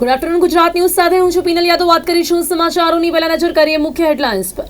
Good afternoon Gujarat news સાથે હું છું પીનલ યાદવ. વાત કરીશું સમાચારોની. પહેલા નજર કરીએ મુખ્ય હેડલાઇન્સ પર.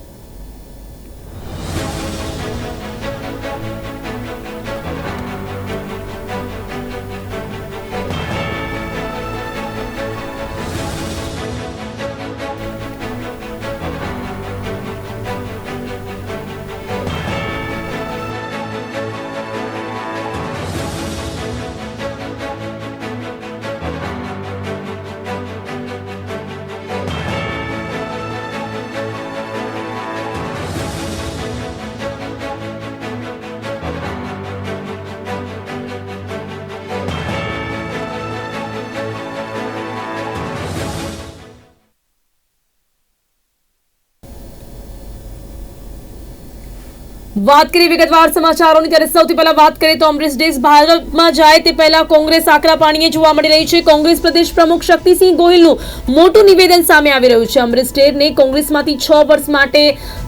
વાત કરીએ વિગતવાર સમાચારોની, ત્યારે સૌથી પહેલા વાત કરીએ તો અમરીશ દેશ ભાજપમાં જાય તે પહેલા કોંગ્રેસ આકરા પાણીએ જોવા મળી રહી છે. કોંગ્રેસ પ્રદેશ પ્રમુખ શક્તિસિંહ ગોહિલનું મોટું નિવેદન સામે આવી રહ્યું છે. અમરીશ ડેરને કોંગ્રેસમાંથી છ વર્ષ માટે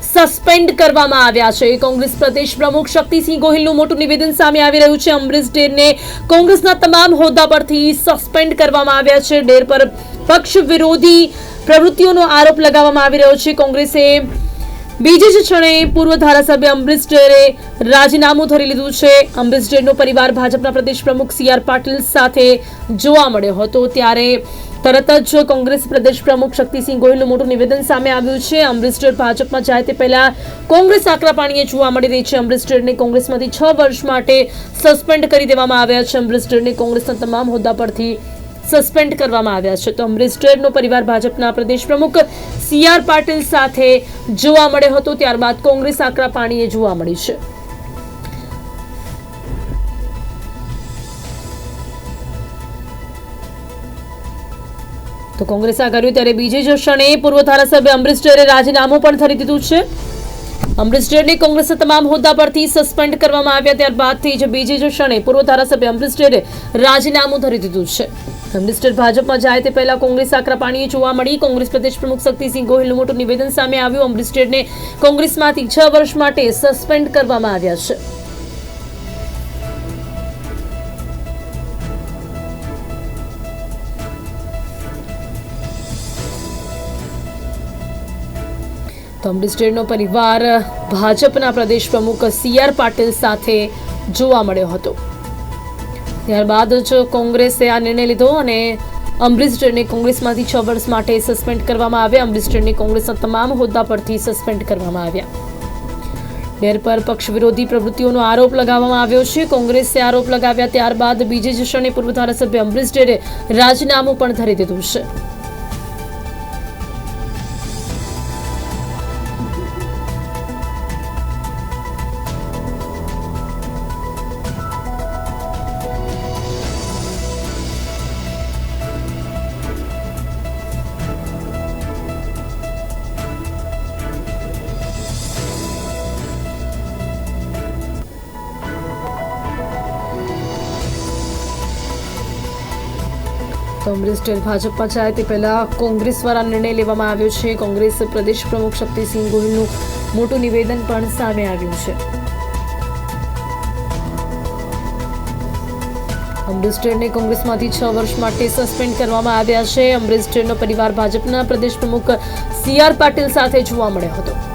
સસ્પેન્ડ કરવામાં આવ્યા છે. કોંગ્રેસ પ્રદેશ પ્રમુખ શક્તિસિંહ ગોહિલનું મોટું નિવેદન સામે આવી રહ્યું છે. અમરીશ ડેરને કોંગ્રેસના તમામ હોદ્દા પરથી સસ્પેન્ડ કરવામાં આવ્યા છે. ડેર પર પક્ષ વિરોધી પ્રવૃત્તિઓનો આરોપ લગાવવામાં આવી રહ્યો છે. કોંગ્રેસે બીજી જ ક્ષણે પૂર્વ ધારાસભ્ય અમરીશ ડેરે રાજીનામું ધરી લીધું છે. અમરીશ ડેરનો પરિવાર ભાજપના પ્રદેશ પ્રમુખ સી આર પાટીલ સાથે જોવા મળ્યો હતો. ત્યારે તરત જ કોંગ્રેસ પ્રદેશ પ્રમુખ શક્તિસિંહ ગોહિલનું મોટું નિવેદન સામે આવ્યું છે. અમરીશ ભાજપમાં જાય તે પહેલા કોંગ્રેસ આકરા પાણીએ જોવા મળી રહી છે. અમરીશ કોંગ્રેસમાંથી છ વર્ષ માટે સસ્પેન્ડ કરી દેવામાં આવ્યા છે. અમરીશ કોંગ્રેસના તમામ હોદ્દા પરથી સસ્પેન્ડ કરવામાં આવ્યા છે. તો અમરીશ ડેરનો પરિવાર ભાજપના પ્રદેશ પ્રમુખ સી આર પાટીલ સાથે જોવા મળ્યો હતો. ત્યારબાદ કોંગ્રેસ આકરા પાણીએ જોવા મળી છે. તો કોંગ્રેસ આ કર્યું ત્યારે બીજી જ ક્ષણે પૂર્વ ધારાસભ્ય અમરીશ ડેરે રાજીનામું પણ ધરી દીધું છે. અમરીશ ડેરને કોંગ્રેસના તમામ હોદ્દા પરથી સસ્પેન્ડ કરવામાં આવ્યા. ત્યારબાદથી જ બીજી જ ક્ષણે પૂર્વ ધારાસભ્ય અમરીશ રાજીનામું ધરી દીધું છે. અમરીશ ભાજપમાં જાય તે પહેલા કોંગ્રેસ આકરા પાણીએ જોવા મળી. કોંગ્રેસ પ્રદેશ પ્રમુખ શક્તિસિંહ ગોહિલનું મોટું નિવેદન સામે આવ્યું. અમરીશ કોંગ્રેસમાંથી છ વર્ષ માટે સસ્પેન્ડ કરવામાં આવ્યા છે. તો અમરીશ પરિવાર ભાજપના પ્રદેશ પ્રમુખ સી આર પાટીલ સાથે જોવા મળ્યો હતો. ત્યારબાદ જ કોંગ્રેસે આ નિર્ણય લીધો અને અમરીશ કોંગ્રેસમાંથી છ વર્ષ માટે સસ્પેન્ડ કરવામાં આવ્યા. અમરીશ કોંગ્રેસના તમામ હોદ્દા પરથી સસ્પેન્ડ કરવામાં આવ્યા. ડેર પર પક્ષ વિરોધી પ્રવૃત્તિઓનો આરોપ લગાવવામાં આવ્યો છે. કોંગ્રેસે આરોપ લગાવ્યા ત્યારબાદ બીજી જ ક્ષણે પૂર્વ ધારાસભ્ય અમરીશ ડેરે રાજીનામું પણ ધરી દીધું છે. અમરીશ ડેર ભાજપમાં જાય તે પહેલાં કોંગ્રેસ દ્વારા નિર્ણય લેવામાં આવ્યો છે. કોંગ્રેસ પ્રદેશ પ્રમુખ શક્તિસિંહ ગોહિલનું મોટું નિવેદન પણ સામે આવ્યું છે. અમરીશ કોંગ્રેસમાંથી છ વર્ષ માટે સસ્પેન્ડ કરવામાં આવ્યા છે. અમરીશ પરિવાર ભાજપના પ્રદેશ પ્રમુખ સી આર પાટીલ સાથે જોવા મળ્યો હતો.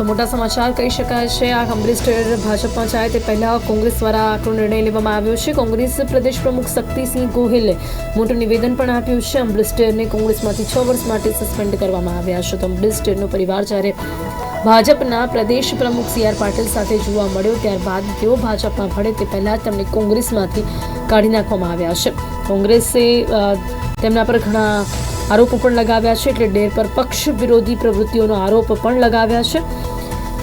તો મોટા સમાચાર કહી શકાય છે. આ અમરીશ ડેર ભાજપમાં જાય તે પહેલા કોંગ્રેસ દ્વારા આકરો નિર્ણય લેવામાં આવ્યો છે. કોંગ્રેસ પ્રદેશ પ્રમુખ શક્તિસિંહ ગોહિલે મોટું નિવેદન પણ આપ્યું છે. અમરીશ કોંગ્રેસમાંથી છ વર્ષ માટે સસ્પેન્ડ કરવામાં આવ્યા છે. તો અમરીશ પરિવાર જ્યારે ભાજપના પ્રદેશ પ્રમુખ સી આર પાટીલ સાથે જોવા મળ્યો ત્યારબાદ તેઓ ભાજપમાં ભળે તે પહેલા તેમને કોંગ્રેસમાંથી કાઢી નાખવામાં આવ્યા છે. કોંગ્રેસે તેમના પર ઘણા આરોપો પણ લગાવ્યા છે. એટલે ડેર પર પક્ષ વિરોધી પ્રવૃત્તિઓનો આરોપ પણ લગાવ્યા છે.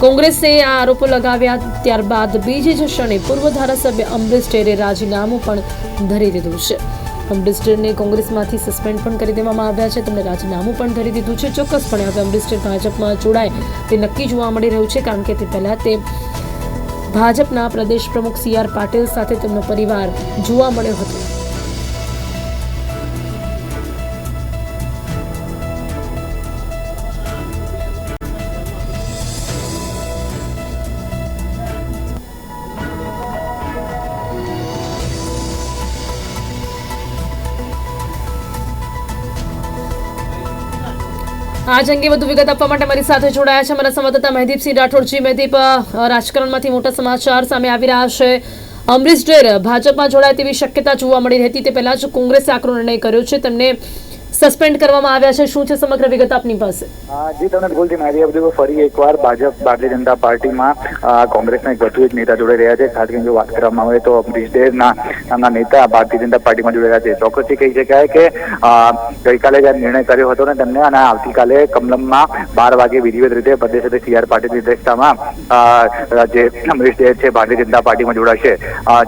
કોંગ્રેસે આ આરોપો લગાવ્યા ત્યારબાદ બીજી જ ક્ષણે પૂર્વ ધારાસભ્ય અમરીશ ટેરે રાજીનામું પણ ધરી દીધું છે. અમરીશ ડેરને કોંગ્રેસમાંથી સસ્પેન્ડ પણ કરી દેવામાં આવ્યા છે. તેમણે રાજીનામું પણ ધરી દીધું છે. ચોક્કસપણે હવે અમરીશ ડેર ભાજપમાં જોડાય તે નક્કી જોવા મળી રહ્યું છે, કારણ કે તે પહેલાં તે ભાજપના પ્રદેશ પ્રમુખ સી આર પાટીલ સાથે તેમનો પરિવાર જોવા મળ્યો હતો. આજ અંગે વધુ વિગત આપવા માટે મારી સાથે જોડાયા છે અમારા સંવાદદાતા મહેદીપસિંહ રાઠોડજી મહેદીપ રાજકારણમાંથી મોટા સમાચાર સામે આવી રહ્યા છે. અમરીશ ડેર ભાજપમાં જોડાય તેવી શક્યતા જોવા મળી હતી તે પહેલા જ કોંગ્રેસે આકરો નિર્ણય કર્યો છે. તેમને સસ્પેન્ડ કરવામાં આવ્યા છે. શું છે સમગ્ર વિગત આપની પાસે? જી, તમને ભૂલથી માહિતી આપી દઉં ફરી એકવાર ભાજપ, ભારતીય જનતા પાર્ટીમાં કોંગ્રેસના એક વધુ એક નેતા જોડાઈ રહ્યા છે. ખાસ કરીને જો વાત કરવામાં આવે તો અમરીશ નામના નેતા ભારતીય જનતા પાર્ટીમાં જોડાઈ રહ્યા છે. ચોક્કસથી કહી શકાય કે ગઈકાલે જ્યારે નિર્ણય કર્યો હતો ને તેમને અને આવતીકાલે કમલમમાં બાર વાગે વિધિવત રીતે પ્રદેશ અધ્યક્ષ સી આર પાટીલની અધ્યક્ષતામાં જે અમરીશ છે, ભારતીય જનતા પાર્ટીમાં જોડાશે.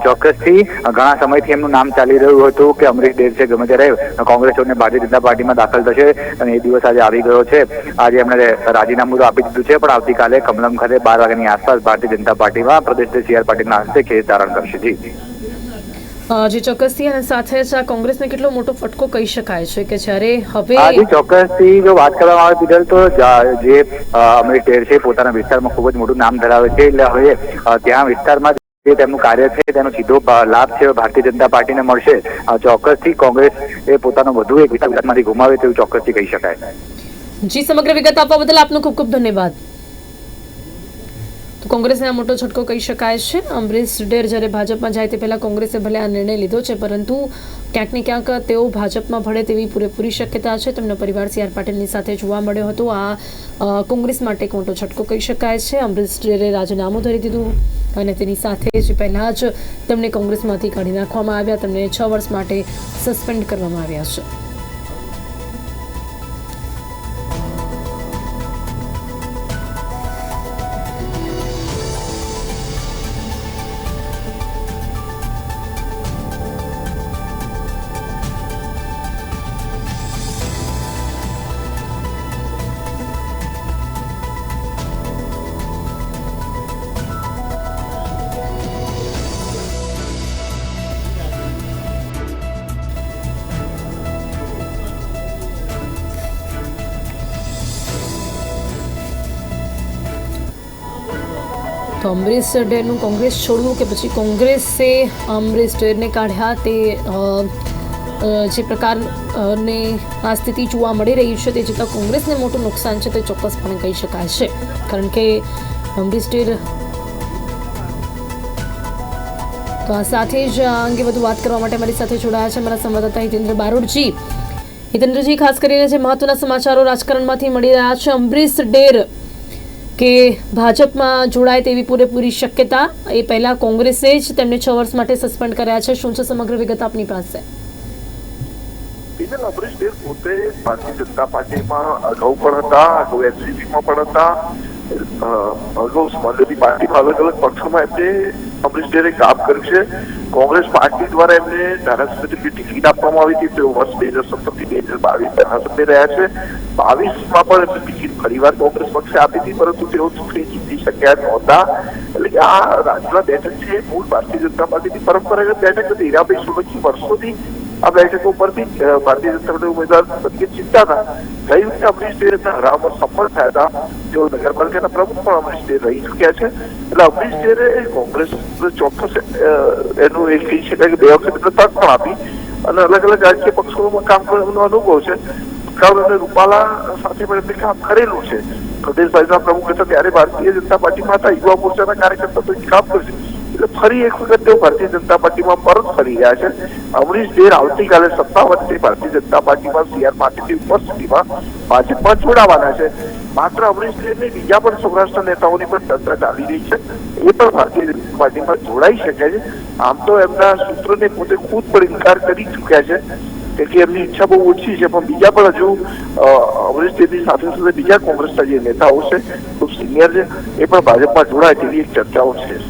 ચોક્કસથી ઘણા સમયથી એમનું નામ ચાલી રહ્યું હતું કે અમરીશ દેવ છે. ગમે ત્યારે કોંગ્રેસ છોડીને ભારતીય જનતા પાર્ટીમાં દાખલ થશે અને એ દિવસ આજે આવી ગયો છે. આજે એમણે રાજીનામું તો આપી દીધું છે પણ આવતીકાલે કમલમ ખાતે બાર વાગ્યાની આસપાસ ભારતીય જનતા પાર્ટીમાં પ્રદેશ સી આર પાટીલના હસ્તે ખેસ ધારણ કરશે. જી. જી ચોક્કસથી અને સાથે જ આ કોંગ્રેસને કેટલો મોટો ફટકો કહી શકાય છે કે જ્યારે હવે આજે ચોક્કસથી જો વાત કરવામાં આવે પીધલ તો જા- અમરીશ ડેર છે પોતાના વિસ્તારમાં ખૂબ જ મોટું નામ ધરાવે છે. એટલે હવે ત્યાં વિસ્તારમાં જે તેમનું કાર્ય છે, તેનો સીધો લાભ છે, ભારતીય જનતા પાર્ટીને મળશે. ચોક્કસથી કોંગ્રેસ એ પોતાનો વધુ એક ગુજરાતમાંથી ગુમાવે તેવું ચોક્કસથી કહી શકાય. જી, સમગ્ર વિગત આપવા બદલ આપનો ખૂબ ખૂબ ધન્યવાદ. તો કોંગ્રેસને આ મોટો છટકો કહી શકાય છે. અમરીશ ડેર જ્યારે ભાજપમાં જાય તે પહેલાં કોંગ્રેસે ભલે આ નિર્ણય લીધો છે, પરંતુ ક્યાંક ને ક્યાંક તેઓ ભાજપમાં ભળે તેવી પૂરેપૂરી શક્યતા છે. તેમનો પરિવાર સી આર પાટીલની સાથે જોવા મળ્યો હતો. આ કોંગ્રેસ માટે એક મોટો છટકો કહી શકાય છે. અમરીશ ડેરે રાજીનામું ધરી દીધું અને તેની સાથે જ પહેલાં જ તેમને કોંગ્રેસમાંથી કાઢી નાખવામાં આવ્યા. તેમને છ વર્ષ માટે સસ્પેન્ડ કરવામાં આવ્યા છે. તો અમરીશ ડેરનું કોંગ્રેસ છોડવું કે પછી કોંગ્રેસે અમરીશ ડેરને કાઢ્યા તે જે પ્રકારને આ સ્થિતિ જોવા મળી રહી છે તે જોતાં કોંગ્રેસને મોટું નુકસાન છે તે ચોક્કસપણે કહી શકાય છે. કારણ કે અમરીશ ડેર તો આ સાથે જ આ અંગે વધુ વાત કરવા માટે મારી સાથે જોડાયા છે મારા સંવાદદાતા હિતેન્દ્ર બારોટજી હિતેન્દ્રજી, ખાસ કરીને જે મહત્વના સમાચારો રાજકારણમાંથી મળી રહ્યા છે, અમરીશ ડેર કે ભાજપમાં જોડાય તેવી પૂરેપૂરી શક્યતા એ પહેલા કોંગ્રેસે જ તેમને છ વર્ષ માટે સસ્પેન્ડ કર્યા છે. શું છે સમગ્ર વિગત આપની પાસે? પોતે ભારતીય જનતા પાર્ટીમાં અગાઉ પણ હતા, અગાઉ એનસીપીમાં પણ હતા. અ, અગાઉ પાર્ટીમાં અલગ અલગ પક્ષોમાં એમને અમરીશ કામ કર્યું છે કોંગ્રેસ પાર્ટી દ્વારા એમને ધારાસભ્યની ટિકિટ આપવામાં આવી હતી તેઓ વર્ષ બે હજાર સત્તરથી બે હજાર બાવીસ ધારાસભ્ય રહ્યા છે. બાવીસમાં પણ એમને ટિકિટ ફરીવાર કોંગ્રેસ પક્ષે આપી હતી પરંતુ તેઓ ચૂંટણી જીતી શક્યા નહોતા. એટલે કે આ રાજ્યમાં બેઠક છે મૂળ ભારતીય જનતા પાર્ટીની પરંપરાગત બેઠક હતી હીરાભાઈ સોલંકી વર્ષોથી આ બેઠક ઉપરથી ભારતીય જનતા પાર્ટી ઉમેદવાર પ્રત્યે ચિંતા હતા ગઈ વખતે અમરીશ ડેર એમના હરાવવામાં સફળ થયા હતા. તેઓ નગરપાલિકાના પ્રમુખ પણ અમરીશ ડેર રહી ચૂક્યા છે. એટલે અમરીશ ડેરે કોંગ્રેસ ચોક્કસ એનું એક કહી શકાય કે બે વખત તક પણ આપી અને અલગ અલગ રાજકીય પક્ષોમાં કામ કરવાનો અનુભવ છે. કારણ અને રૂપાલા સાથે પણ એમને કામ કરેલું છે. પ્રદેશ ભાજપના પ્રમુખ હતા, ત્યારે ભારતીય જનતા પાર્ટીમાં હતા. યુવા મોરચાના કાર્યકર્તા તો કામ કરશે. એટલે ફરી એક વખત તેઓ ભારતીય જનતા પાર્ટીમાં પરત ફરી રહ્યા છે. અમરીશ ડેર આવતીકાલે સત્તાવનથી ભારતીય જનતા પાર્ટીમાં સીઆર પાટીલની ઉપસ્થિતિમાં ભાજપમાં જોડાવાના છે. માત્ર અમરીશ ડેરની બીજા પણ સૌરાષ્ટ્ર નેતાઓની પણ તંત્ર ચાલી રહી છે. એ પણ ભારતીય જનતા પાર્ટીમાં જોડાઈ શકે છે. આમ તો એમના સૂત્રને પોતે ખુદ પણ ઇનકાર કરી ચૂક્યા છે કે એમની ઈચ્છા બહુ ઓછી છે. પણ બીજા પણ હજુ અમરીશ દેવની સાથે સાથે બીજા કોંગ્રેસના જે નેતાઓ છે, ખૂબ સિનિયર છે, એ પણ ભાજપમાં જોડાય તેવી એક ચર્ચાઓ છે.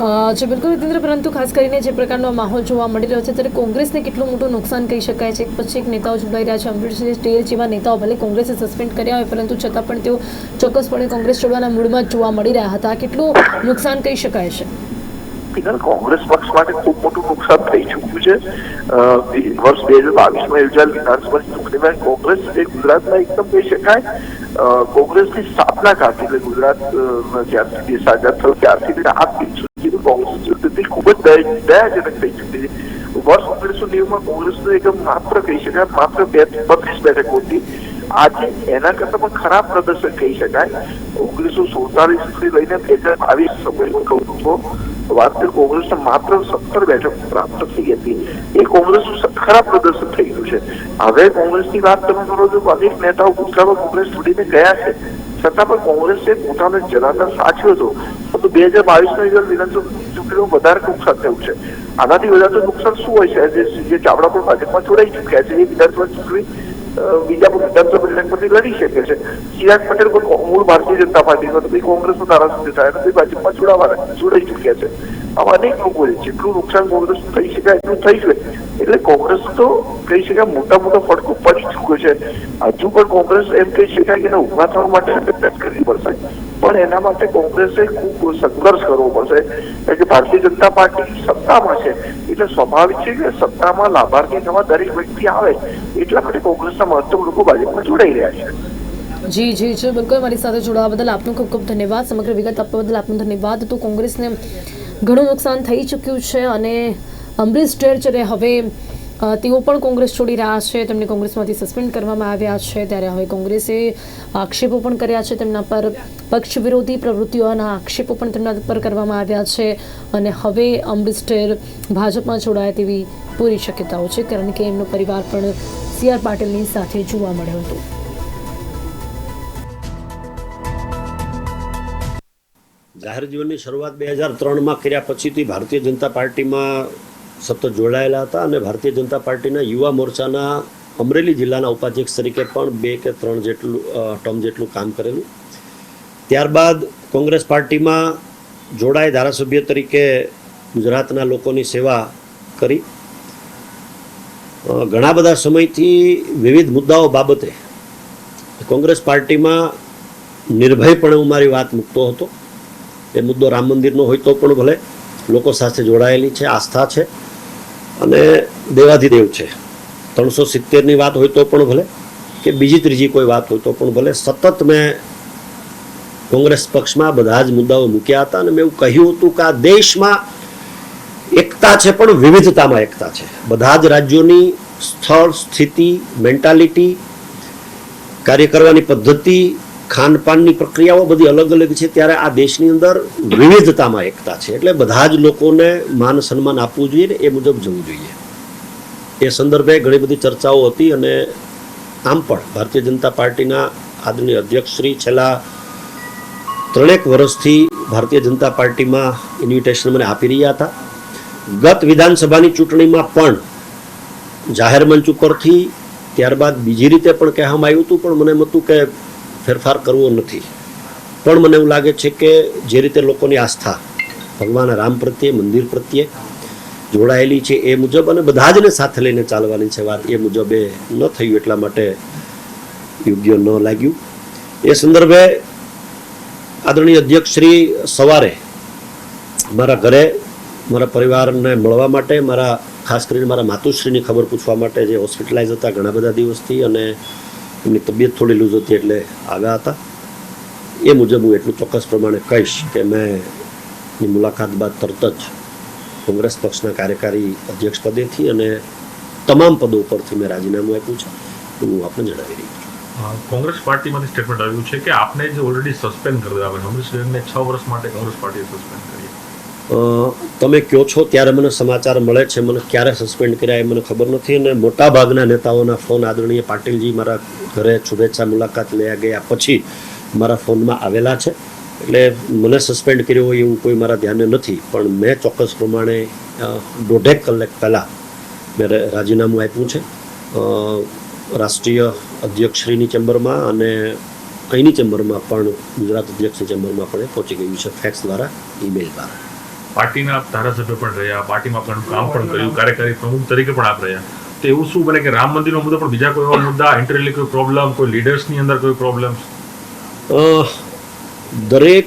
અ, બિલકુલ રીતેન્દ્ર પરંતુ ખાસ કરીને જે પ્રકારનો માહોલ જોવા મળી રહ્યો છે ત્યારે કોંગ્રેસને કેટલું મોટું નુકસાન કહી શકાય છે? પછી એક નેતાઓ જોડાઈ રહ્યા છે અમૃતસિંહ સ્ટેર જેવા નેતાઓ ભલે કોંગ્રેસે સસ્પેન્ડ કર્યા હોય પરંતુ છતાં પણ તેઓ ચોક્કસપણે કોંગ્રેસ છોડવાના મૂડમાં જોવા મળી રહ્યા હતા. કેટલું નુકસાન કહી શકાય છે? કોંગ્રેસ પક્ષ માટે ખૂબ મોટું નુકસાન થઈ ચૂક્યું છે. વર્ષ બે હજાર બાવીસમાં યોજાયેલ વિધાનસભાની ચૂંટણીમાં કોંગ્રેસ એ ગુજરાતમાં એકદમ કહી શકાય. કોંગ્રેસની સ્થાપના કરતી એટલે ગુજરાત જ્યારથી દેશ આઝાદ થયો ત્યારથી આ કોંગ્રેસ માત્ર બે માત્ર સત્તર બેઠક પ્રાપ્ત થઈ હતી એ કોંગ્રેસનું ખરાબ પ્રદર્શન થઈ ગયું છે હવે કોંગ્રેસની વાત તમે કરો છો અનેક નેતાઓ ગુજરાતમાં કોંગ્રેસ છોડીને ગયા છે છતાં પણ કોંગ્રેસે પોતાનો જનાધાર સાચ્યો હતો પરંતુ બે હજાર બાવીસ અંદર વિધાનસભા ચૂંટણીમાં વધારે નુકસાન થયું છે. આનાથી વધારે નુકસાન શું હોય છે? જે ચાવડા પણ ભાજપમાં જોડાઈ ચૂક્યા છે. એ વિધાનસભા ચૂંટણી બીજા પણ વિધાનસભા પરથી લડી શકે છે. ચિરાગ પટેલ પણ મૂળ ભારતીય જનતા પાર્ટીનો તો કોંગ્રેસનો ધારાસભ્ય થાય અને ભાજપમાં જોડાવાના જોડાઈ ચૂક્યા છે. આવા અનેક લોકો છે. જેટલું નુકસાન કોંગ્રેસ થઈ શકાય એટલું થઈ જાય એટલે કોંગ્રેસ તો કહી શકાય મોટા મોટા ફટકો પડી ચૂક્યો છે. હજુ પણ કોંગ્રેસ એમ કહી શકાય કે ઊભા થવા માટે પ્રયત્ન કરવી પડશે પણ એના માટે કોંગ્રેસે ખૂબ સંઘર્ષ કરવો પડશે. કે ભારતીય જનતા પાર્ટી સત્તામાં છે. એટલે સ્વાભાવિક છે કે સત્તામાં લાભાર્થી થવા દરેક વ્યક્તિ આવે, એટલા માટે કોંગ્રેસના મહત્તમ લોકો ભાજપમાં જોડાઈ રહ્યા છે. જી જી જી, બિલકુલ. મારી સાથે જોડાવા બદલ આપનો ખૂબ ખૂબ ધન્યવાદ. સમગ્ર વિગત આપવા બદલ આપનો ધન્યવાદ. તો કોંગ્રેસને ઘણું નુકસાન થઈ ચૂક્યું છે અને અમરીશ ડેર છે હવે તેઓ પણ કોંગ્રેસ છોડી રહ્યા છે, તેમને કોંગ્રેસમાંથી સસ્પેન્ડ કરવામાં આવ્યા છે, ત્યારે હવે કોંગ્રેસે આક્ષેપો પણ કર્યા છે તેમના પર. પક્ષ વિરોધી પ્રવૃત્તિઓના આક્ષેપો પણ તેમના પર કરવામાં આવ્યા છે અને હવે અમૃતસર ભાજપમાં જોડાય તેવી પૂરી શક્યતાઓ છે, કારણ કે એમનો પરિવાર પણ સી આર પાટીલની સાથે જોવા મળ્યો હતો. જાહેર જીવનની શરૂઆત બે હજાર ત્રણમાં કર્યા પછીથી ભારતીય જનતા પાર્ટીમાં સતત જોડાયેલા હતા અને ભારતીય જનતા પાર્ટીના યુવા મોરચાના અમરેલી જિલ્લાના ઉપાધ્યક્ષ તરીકે પણ બે કે ત્રણ જેટલું ટર્મ જેટલું કામ કરેલું. ત્યારબાદ કોંગ્રેસ પાર્ટીમાં જોડાય ધારાસભ્ય તરીકે ગુજરાતના લોકોની સેવા કરી. ઘણા બધા સમયથી વિવિધ મુદ્દાઓ બાબતે કોંગ્રેસ પાર્ટીમાં નિર્ભયપણે હું મારી વાત મૂકતો હતો. એ મુદ્દો રામ મંદિરનો હોય તો પણ ભલે. લોકો સાથે જોડાયેલી છે, આસ્થા છે. અને દેવાધિદેવ છે. ત્રણસો સિત્તેરની વાત હોય તો પણ ભલે કે બીજી ત્રીજી કોઈ વાત હોય તો પણ ભલે. સતત મેં કોંગ્રેસ પક્ષમાં બધા જ મુદ્દાઓ મૂક્યા હતા અને મેં એવું કહ્યું હતું કે આ દેશમાં એકતા છે પણ વિવિધતામાં એકતા છે. બધા જ રાજ્યોની સ્થળ, સ્થિતિ, મેન્ટાલિટી, કાર્ય કરવાની પદ્ધતિ ખાનપાનની પ્રક્રિયાઓ બધી અલગ અલગ છે, ત્યારે આ દેશની અંદર વિવિધતામાં એકતા છે. એટલે બધા જ લોકોને માન સન્માન આપવું જોઈએ ને એ મુજબ જવું જોઈએ. એ સંદર્ભે ઘણી બધી ચર્ચાઓ હતી અને આમ પણ ભારતીય જનતા પાર્ટીના આદરણીય અધ્યક્ષશ્રી છેલ્લા ત્રણેક વર્ષથી ભારતીય જનતા પાર્ટીમાં ઇન્વિટેશન મને આપી રહ્યા હતા. ગત વિધાનસભાની ચૂંટણીમાં પણ જાહેર મંચ ઉપરથી ત્યારબાદ બીજી રીતે પણ કહેવામાં આવ્યું હતું, પણ મને એમ હતું કે ફેરફાર કરવો નથી. પણ મને એવું લાગે છે કે જે રીતે લોકોની આસ્થા ભગવાન રામ પ્રત્યે, મંદિર પ્રત્યે જોડાયેલી છે એ મુજબ અને બધા જને સાથે લઈને ચાલવાની છે વાત એ મુજબ એ ન થયું એટલા માટે યોગ્ય ન લાગ્યું. એ સંદર્ભે આદરણીય અધ્યક્ષ શ્રી સવારે મારા ઘરે, મારા પરિવારને મળવા માટે, મારા ખાસ કરીને મારા માતુશ્રીની ખબર પૂછવા માટે જે હોસ્પિટલાઇઝ હતા ઘણા બધા દિવસથી અને એમની તબિયત થોડી લૂઝ હતી એટલે આવ્યા હતા. એ મુજબ હું એટલું ચોક્કસ પ્રમાણે કહીશ કે મેં ની મુલાકાત બાદ તરત જ કોંગ્રેસ પક્ષના કાર્યકારી અધ્યક્ષ પદેથી અને તમામ પદો ઉપરથી મેં રાજીનામું આપ્યું છે. હું આપને જણાવી રહી છું. કોંગ્રેસ પાર્ટીમાંથી સ્ટેટમેન્ટ આવ્યું છે કે આપને જે ઓલરેડી સસ્પેન્ડ કરી દીધા અમરીશ ડેરને છ વર્ષ માટે કોંગ્રેસ પાર્ટીએ સસ્પેન્ડ કરી તમે કહો છો? ત્યારે મને સમાચાર મળે છે, મને ક્યારે સસ્પેન્ડ કર્યા એ મને ખબર નથી અને મોટાભાગના નેતાઓના ફોન આદરણીય પાટીલજી મારા ઘરે શુભેચ્છા મુલાકાત લઈ ગયા પછી મારા ફોનમાં આવેલા છે. એટલે મને સસ્પેન્ડ કર્યો હોય એવું કોઈ મારા ધ્યાને નથી, પણ મેં ચોક્કસ પ્રમાણે દોઢેક કલાક પહેલાં મેં રાજીનામું આપ્યું છે. રાષ્ટ્રીય અધ્યક્ષશ્રીની ચેમ્બરમાં અને અહીંની ચેમ્બરમાં પણ ગુજરાત અધ્યક્ષની ચેમ્બરમાં પણ પહોંચી ગયું છે ફેક્સ દ્વારા ઈમેલ દ્વારા. પાર્ટીના ધારાસભ્ય પણ રહ્યા, પાર્ટીમાં પણ કામ પણ કર્યું, કાર્યકારી પ્રમુખ તરીકે પણ આપ રહ્યા. તો એવું શું બને કે રામ મંદિરનો મુદ્દો પણ બીજા કોઈ એવા મુદ્દા ઇન્ટરલી કોઈ પ્રોબ્લેમ કોઈ લીડર્સની અંદર કોઈ પ્રોબ્લેમ દરેક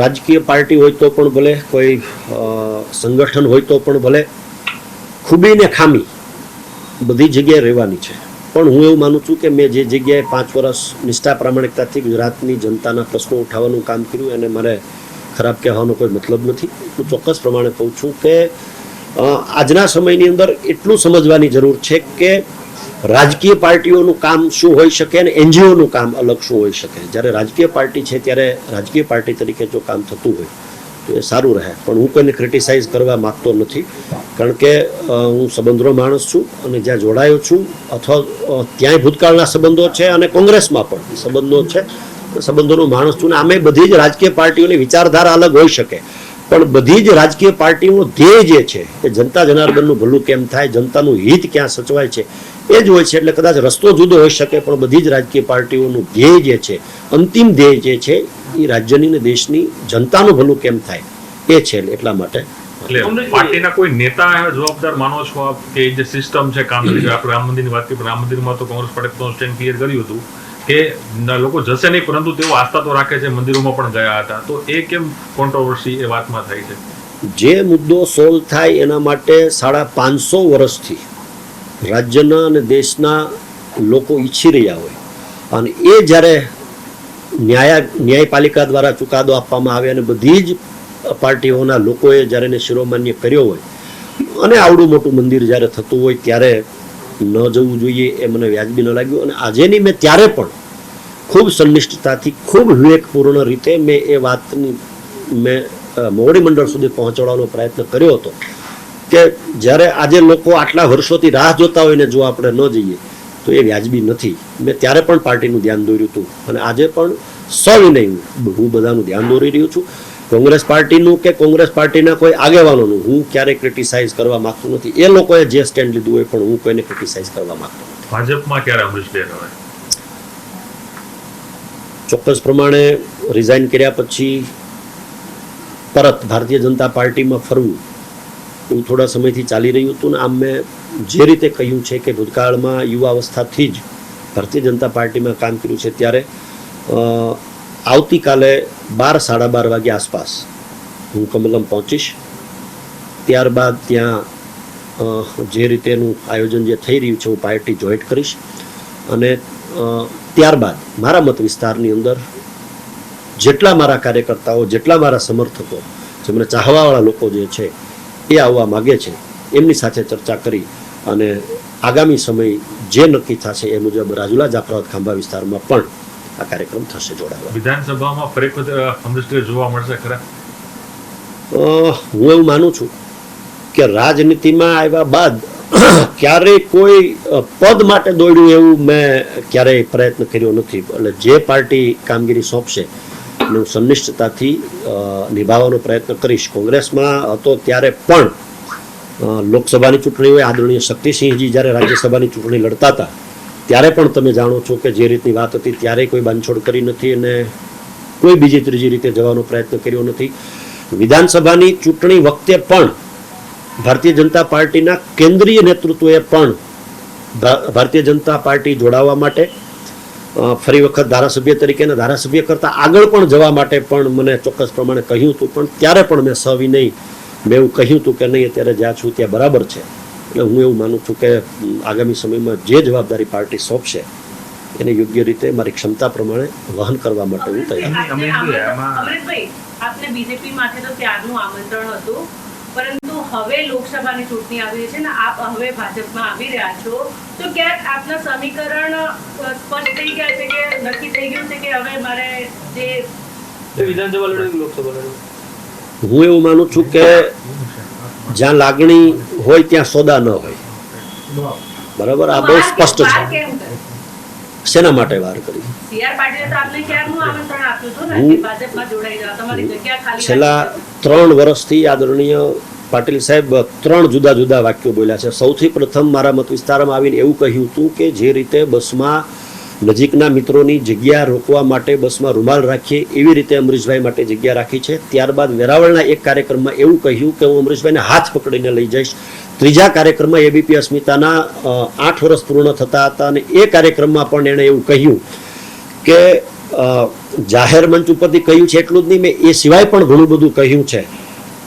રાજકીય પાર્ટી હોય તો પણ ભલે, કોઈ સંગઠન હોય તો પણ ભલે. ખૂબી ને ખામી બધી જગ્યાએ રહેવાની છે. પણ હું એવું માનું છું કે મેં જે જગ્યાએ પાંચ વર્ષ નિષ્ઠા પ્રામાણિકતાથી ગુજરાતની જનતાના પ્રશ્નો ઉઠાવવાનું કામ કર્યું અને મારે ખરાબ કહેવાનો કોઈ મતલબ નથી. હું ચોક્કસ પ્રમાણે કહું છું કે આજના સમયની અંદર એટલું સમજવાની જરૂર છે કે રાજકીય પાર્ટીઓનું કામ શું હોઈ શકે અને એનજીઓનું કામ અલગ શું હોઈ શકે. જ્યારે રાજકીય પાર્ટી છે ત્યારે રાજકીય પાર્ટી તરીકે જો કામ થતું હોય, તો એ સારું રહે. પણ હું કોઈને ક્રિટિસાઇઝ કરવા માગતો નથી. કારણ કે હું સંબંધનો માણસ છું અને જ્યાં જોડાયો છું અથવા ત્યાંય ભૂતકાળના સંબંધો છે અને કોંગ્રેસમાં પણ સંબંધો છે. સંબંધોનો માણસ છું ને આમે બધી જ રાજકીય પાર્ટીઓની વિચારધારા અલગ હોઈ શકે. પણ બધી જ રાજકીય પાર્ટીઓનું ધ્યેય જે છે કે જનતા જનાર્દનનું ભલું કેમ થાય જનતાનું હિત ક્યાં સચવાય છે એ જ હોય છે એટલે કદાચ રસ્તો જુદો હોઈ શકે પણ બધી જ રાજકીય પાર્ટીઓનું ધ્યેય જે છે અંતિમ ધ્યેય જે છે એ રાજ્યની ને દેશની જનતાનું ભલું કેમ થાય એ છે એટલા માટે. એટલે પાર્ટીના કોઈ નેતા જવાબદાર માનો છો આપ કે જે સિસ્ટમ છે આપણે રામ મંદિરની વાત કરીએ રામ મંદિરમાં તો કોંગ્રેસ પાર્ટી સ્ટેન્ડ ક્લિયર કર્યું હતું. કે લોકો જશે નહીં, પરંતુ તેઓ આસ્થા તો રાખે છે, મંદિરોમાં પણ ગયા હતા. તો એ કેમ કોન્ટ્રોવર્સી એ વાતમાં થાય છે? જે મુદ્દો સોલ્વ થાય એના માટે સાડા પાંચસો વર્ષથી રાજ્યના અને દેશના લોકો ઈચ્છી રહ્યા હોય. અને એ જ્યારે ન્યાય, ન્યાયપાલિકા દ્વારા ચુકાદો આપવામાં આવે અને બધી જ પાર્ટીઓના લોકોએ જ્યારે એને શિરોમાન્ય કર્યો હોય, અને આવડું મોટું મંદિર જ્યારે થતું હોય ત્યારે ન જવું જોઈએ એ મને વ્યાજબી ન લાગ્યું અને આજેની મેં ત્યારે પણ ખૂબ સંનિષ્ઠતાથી, ખૂબ વિવેકપૂર્ણ રીતે મેં એ વાતની મેં મોવડી મંડળ સુધી પહોંચાડવાનો પ્રયત્ન કર્યો હતો કે જ્યારે આજે લોકો આટલા વર્ષોથી રાહ જોતા હોય ને જો આપણે ન જઈએ, તો એ વ્યાજબી નથી. મેં ત્યારે પણ પાર્ટીનું ધ્યાન દોર્યું હતું અને આજે પણ સવિનય હું બધાનું ધ્યાન દોરી રહ્યો છું. કોંગ્રેસ પાર્ટીનું કે કોંગ્રેસ પાર્ટીના કોઈ આગેવાનોનું? હું ક્યારેય ક્રિટિસાઇઝ કરવા માંગતો નથી. એ લોકોએ જે સ્ટેન્ડ લીધું હોય પણ હું કોઈને ક્રિટિસાઇઝ કરવા માંગતો નથી. ભાજપમાં ક્યારે અમરીશ ડેર ચોક્કસ પ્રમાણે રિઝાઇન કર્યા પછી પરત ભારતીય જનતા પાર્ટીમાં ફરવું એવું થોડા સમયથી ચાલી રહ્યું હતું ને આમ મેં જે રીતે કહ્યું છે કે ભૂતકાળમાં યુવા અવસ્થાથી જ ભારતીય જનતા પાર્ટીમાં કામ કર્યું છે ત્યારે આવતીકાલે બાર, સાડા બાર વાગ્યા આસપાસ હું કમલમ પહોંચીશ. ત્યારબાદ ત્યાં જે રીતેનું આયોજન જે થઈ રહ્યું છે, હું પાર્ટી જોઈન્ટ કરીશ. અને ત્યારબાદ મારા મત વિસ્તારની અંદર જેટલા મારા કાર્યકર્તાઓ, જેટલા મારા સમર્થકો જેમને ચાહવાવાળા લોકો જે છે, એ આવવા માગે છે, એમની સાથે ચર્ચા કરી અને આગામી સમય જે નક્કી થશે એ મુજબ રાજુલા જાફરાબાદ ખાંભા વિસ્તારમાં પણ આ કાર્યક્રમ થશે જોડાવા વિધાનસભામાં ફરી વખત જોવા મળશે ખરા હું એવું માનું છું કે રાજનીતિમાં આવ્યા બાદ ક્યારેય કોઈ પદ માટે દોડ્યું એવું મેં ક્યારેય પ્રયત્ન કર્યો નથી એટલે જે પાર્ટી કામગીરી સોંપશે હું સંનિષ્ઠતાથી નિભાવવાનો પ્રયત્ન કરીશ કોંગ્રેસમાં હતો ત્યારે પણ લોકસભાની ચૂંટણી હોય આદરણીય શક્તિસિંહજી જ્યારે રાજ્યસભાની ચૂંટણી લડતા હતા ત્યારે પણ તમે જાણો છો કે જે રીતની વાત હતી, ત્યારે કોઈ બાંધછોડ કરી નથી અને કોઈ બીજી ત્રીજી રીતે જવાનો પ્રયત્ન કર્યો નથી. વિધાનસભાની ચૂંટણી વખતે પણ ભારતીય જનતા પાર્ટીના કેન્દ્રીય નેતૃત્વએ પણ ભારતીય જનતા પાર્ટી જોડાવા માટે ફરી વખત ધારાસભ્ય તરીકે અને ધારાસભ્ય કરતાં આગળ પણ જવા માટે પણ મને ચોક્કસ પ્રમાણે કહ્યું હતું. પણ ત્યારે પણ મેં સવિનય, મેં એવું કહ્યું હતું કે નહીં, અત્યારે જ્યાં છું ત્યાં બરાબર છે. એટલે હું એવું માનું છું કે આગામી સમયમાં જે જવાબદારી પાર્ટી સોંપશે એને યોગ્ય રીતે મારી ક્ષમતા પ્રમાણે વહન કરવા માટે હું તૈયાર છું. આપને શું એમાં- અમૃતભાઈ આપને બીજેપી માટે તો ત્યારનું આમંત્રણ હતું પરંતુ હવે લોકસભાની ચૂંટણી આવી રહી છે ને આપ હવે ભાજપમાં આવી રહ્યા છો તો ક્યાંક આપના સમીકરણ સ્પષ્ટ થઈ ગયા છે કે નક્કી થઈ ગયું છે કે હવે મારે જે વિધાનસભા લડો લોકસભા લડો હું એવું માનું છું કે જ્યાં લાગણી હોય ત્યાં સોદા ન હોય. બરાબર? આ બહુ સ્પષ્ટ છે. શેના માટે વાર કરી? છેલ્લા ત્રણ વર્ષથી આદરણીય પાટીલ સાહેબ ત્રણ જુદા જુદા વાક્યો બોલ્યા છે. સૌથી પ્રથમ મારા મત વિસ્તારમાં આવીને એવું કહ્યું હતું કે જે રીતે બસમાં નજીકના મિત્રોની જગ્યા રોકવા માટે બસમાં રૂમાલ રાખીએ એવી રીતે અમરીશભાઈ માટે જગ્યા રાખી છે. ત્યારબાદ વેરાવળના એક કાર્યક્રમમાં એવું કહ્યું કે હું અમરીશભાઈને હાથ પકડીને લઈ જઈશ. ત્રીજા કાર્યક્રમમાં એબીપી અસ્મિતાના આઠ વર્ષ પૂર્ણ થતા હતા અને એ કાર્યક્રમમાં પણ એણે એવું કહ્યું કે જાહેર મંચ ઉપરથી કહ્યું છે એટલું જ નહીં, મેં એ સિવાય પણ ઘણું બધું કહ્યું છે.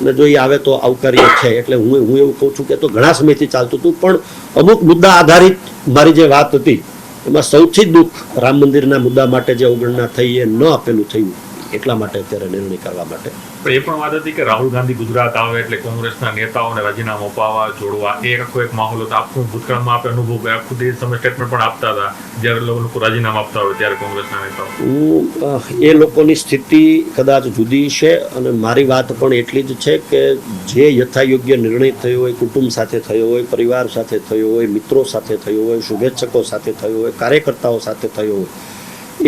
અને જો એ આવે તો આવકાર્ય છે એટલે હું હું એવું કહું છું કે તો ઘણા સમયથી ચાલતું હતું, પણ અમુક મુદ્દા આધારિત મારી જે વાત હતી એમાં સૌથી દુઃખ રામ મંદિરના મુદ્દા માટે જે અવગણના થઈ એ ન આપેલું થયું, એટલા માટે અત્યારે નિર્ણય કરવા માટે પણ એ પણ વાત હતી કે રાહુલ ગાંધી ગુજરાત આવે એટલે કોંગ્રેસના નેતાઓને રાજીનામું અપાવવા, જોડવા, એ આખો એક માહોલ હતો. આપણું ભૂતકાળમાં આપણે અનુભવ કર્યો. આખું તે સમય સ્ટેટમેન્ટ પણ આપતા હતા. જ્યારે લોકો રાજીનામું આપતા હોય ત્યારે કોંગ્રેસના નેતાઓ. એ લોકોની સ્થિતિ કદાચ જુદી છે અને મારી વાત પણ એટલી જ છે કે જે યથાયોગ્ય નિર્ણય થયો હોય, કુટુંબ સાથે થયો હોય, પરિવાર સાથે થયો હોય, મિત્રો સાથે થયો હોય, શુભેચ્છકો સાથે થયો હોય, કાર્યકર્તાઓ સાથે થયો હોય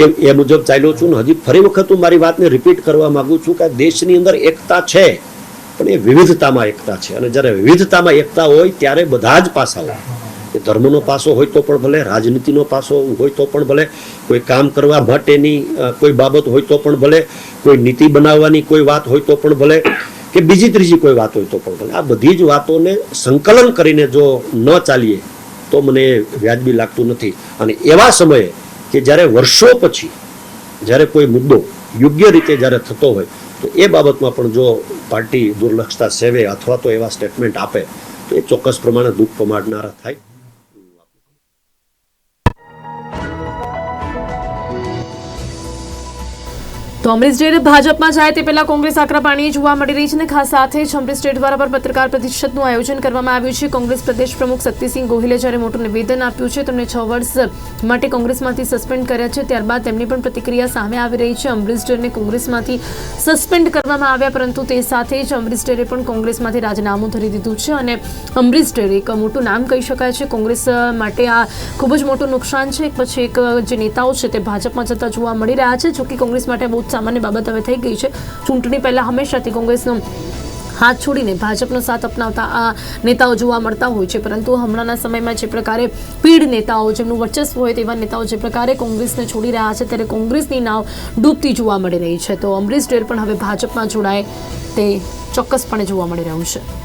એ એ મુજબ ચાલ્યો છું ને હજી ફરી વખત હું મારી વાતને રિપીટ કરવા માગું છું કે દેશની અંદર એકતા છે, પણ એ વિવિધતામાં એકતા છે. અને જ્યારે વિવિધતામાં એકતા હોય ત્યારે બધા જ પાસાઓ એ ધર્મનો પાસો હોય તો પણ ભલે, રાજનીતિનો પાસો હોય તો પણ ભલે, કોઈ કામ કરવા માટેની કોઈ બાબત હોય તો પણ ભલે, કોઈ નીતિ બનાવવાની કોઈ વાત હોય તો પણ ભલે, કે બીજી ત્રીજી કોઈ વાત હોય તો પણ ભલે. આ બધી જ વાતોને સંકલન કરીને જો ન ચાલીએ, તો મને વ્યાજબી લાગતું નથી. અને એવા સમયે કે જ્યારે વર્ષો પછી જ્યારે કોઈ મુદ્દો યોગ્ય રીતે જ્યારે થતો હોય, તો એ બાબતમાં પણ જો પાર્ટી દુર્લક્ષતા સેવે અથવા તો એવા સ્ટેટમેન્ટ આપે, તો એ ચોક્કસ પ્રમાણે દુઃખ પમાડનારા થાય. તો અમરીશ ડેર ભાજપમાં જાય તે પહેલા કોંગ્રેસ આકરા પાણી જોવા મળી રહી છે અને ખાસ સાથે જ અમરીશ ડેર દ્વારા પર પત્રકાર પરિષદનું આયોજન કરવામાં આવ્યું છે. કોંગ્રેસ પ્રદેશ પ્રમુખ શક્તિસિંહ ગોહિલે જ્યારે મોટું નિવેદન આપ્યું છે, તેમને છ વર્ષ માટે કોંગ્રેસમાંથી સસ્પેન્ડ કર્યા છે. ત્યારબાદ તેમની પણ પ્રતિક્રિયા સામે આવી રહી છે. અમરીશ ડેરને કોંગ્રેસમાંથી સસ્પેન્ડ કરવામાં આવ્યા, પરંતુ તે સાથે જ અમરીશ ડેરે પણ કોંગ્રેસમાંથી રાજીનામું ધરી દીધું છે અને અમરીશ ડેર એક મોટું નામ કહી શકાય છે. કોંગ્રેસ માટે આ ખૂબ જ મોટું નુકસાન છે. પછી એક જે નેતાઓ છે તે ભાજપમાં જતા જોવા મળી રહ્યા છે, જોકે કોંગ્રેસ માટે બહુ સામાન્ય બાબત હવે થઈ ગઈ છે. ચૂંટણી પહેલાં હંમેશાથી કોંગ્રેસનો હાથ છોડીને ભાજપનો સાથ અપનાવતા આ નેતાઓ જોવા મળતા હોય છે. પરંતુ હમણાંના સમયમાં જે પ્રકારે પીઢ નેતાઓ જેમનું વર્ચસ્વ હોય તેવા નેતાઓ જે પ્રકારે કોંગ્રેસને છોડી રહ્યા છે, ત્યારે કોંગ્રેસની નાવ ડૂબતી જોવા મળી રહી છે. તો અમરીશ ડેર પણ હવે ભાજપમાં જોડાય તે ચોક્કસપણે જોવા મળી રહ્યું છે.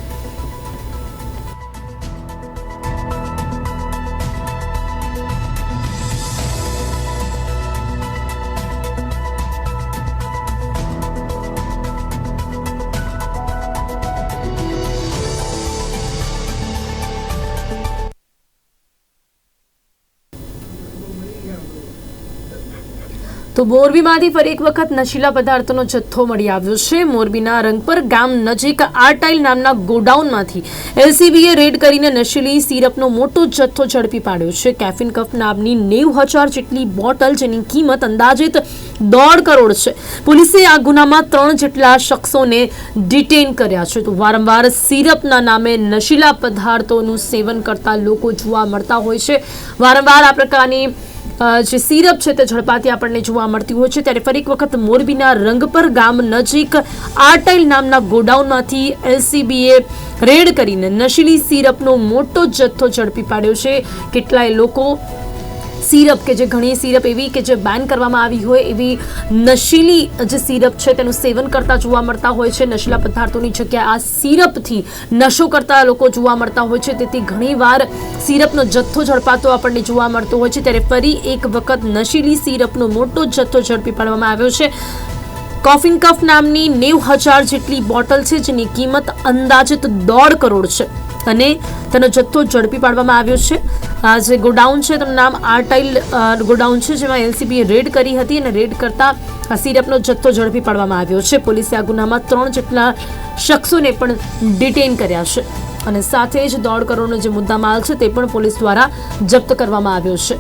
તો મોરબીમાંથી ફરી એક વખત નશીલા પદાર્થોનો જથ્થો મળી આવ્યો છે. મોરબીના રંગપર ગામ નજીક આર્ટાઇલ નામના ગોડાઉનમાંથી એલસીબીએ રેડ કરીને નશીલી સિરપનો મોટો જથ્થો ઝડપી પાડ્યો છે. કેફિન કફ નામની નેવ હજાર જેટલી બોટલ જેની કિંમત અંદાજિત દોઢ કરોડ છે. પોલીસે આ ગુનામાં ત્રણ જેટલા શખ્સોને ડિટેન કર્યા છે. તો વારંવાર સિરપના નામે નશીલા પદાર્થોનું સેવન કરતા લોકો જોવા મળતા હોય છે. વારંવાર આ પ્રકારની જે સિરપ છે તે ઝડપાતી આપણને જોવા મળતી હોય છે. ત્યારે ફરી એક વખત મોરબીના રંગપર ગામ નજીક આર્ટાઇલ નામના ગોડાઉનમાંથી એલસીબીએ રેડ કરીને નશીલી સિરપનો મોટો જથ્થો ઝડપી પાડ્યો છે. કેટલાય લોકો સિરપ કે જે ઘણી સિરપ એવી કે જે બેન કરવામાં આવી હોય એવી નશીલી જે સિરપ છે તેનું સેવન કરતા જોવા મળતા હોય છે. નશીલા પદાર્થોની જગ્યાએ આ સિરપથી નશો કરતા લોકો જોવા મળતા હોય છે. તેથી ઘણીવાર સિરપનો જથ્થો ઝડપાતો આપણને જોવા મળતો હોય છે. ત્યારે ફરી એક વખત નશીલી સિરપનો મોટો જથ્થો ઝડપી પાડવામાં આવ્યો છે. કોફિન કફ નામની નેવ હજાર જેટલી બોટલ છે જેની કિંમત અંદાજિત દોઢ કરોડ છે. અને તેનો જથ્થો ઝડપી પાડવામાં આવ્યો છે. આ જે ગોડાઉન છે, તેનું નામ આર્ટાઇલ ગોડાઉન છે, જેમાં એલસીબીએ રેડ કરી હતી અને રેડ કરતા આ સિરપનો જથ્થો ઝડપી પાડવામાં આવ્યો છે. પોલીસે આ ગુનામાં ત્રણ જેટલા શખ્સોને પણ ડિટેન કર્યા છે અને સાથે જ દોઢ કરોડનો જે મુદ્દામાલ છે, તે પણ પોલીસ દ્વારા જપ્ત કરવામાં આવ્યો છે.